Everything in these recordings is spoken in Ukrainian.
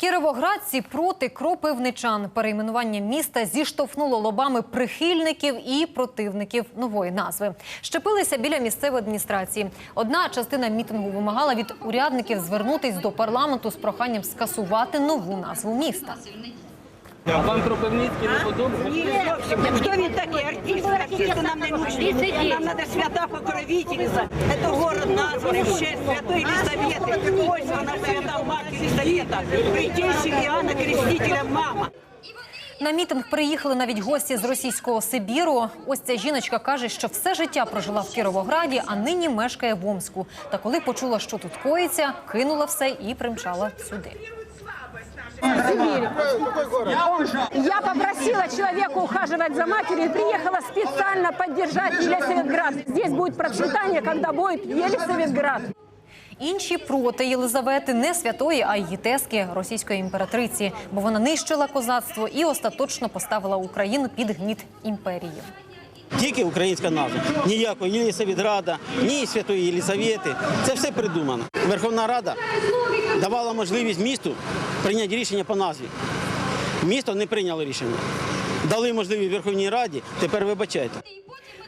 Кіровоградці проти кропивничан. Перейменування міста зіштовхнуло лобами прихильників і противників нової назви. Щепилися біля місцевої адміністрації. Одна частина мітингу вимагала від урядників звернутись до парламенту з проханням скасувати нову назву міста. А вам Кропивницький не подобається? Хто він такий артист? Артисти нам не нужны. Нам надо свята покровительница. Это город названный в честь святой Елизаветы. Ось вона свята мать Елизавета. Притейший Иоанна Крестителя мама. На мітинг приїхали навіть гості з російського Сибіру. Ось ця жіночка каже, що все життя прожила в Кіровограді, а нині мешкає в Омску. Та коли почула, що тут коїться, кинула все і примчала сюди. Я попросила человека ухаживать за матерью и приехала специально поддержать Елисаветград. Здесь будет процветание, когда будет Елисаветград. Інші проти Єлизавети не святої, а її тески російської імператриці, бо вона нищила козацтво і остаточно поставила Україну під гніт імперії. Тільки українська назва. Ніякої ні Єлисаветграда, ні Святої Єлисавети. Це все придумано. Верховна Рада давала можливість місту прийняти рішення по назві. Місто не прийняло рішення. Дали можливість Верховній Раді, тепер вибачайте.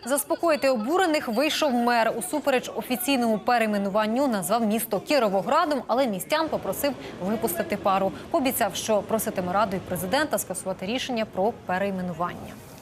Заспокоїти обурених вийшов мер. Усупереч офіційному перейменуванню назвав місто Кіровоградом, але містян попросив випустити пару. Пообіцяв, що проситиме раду і президента скасувати рішення про перейменування.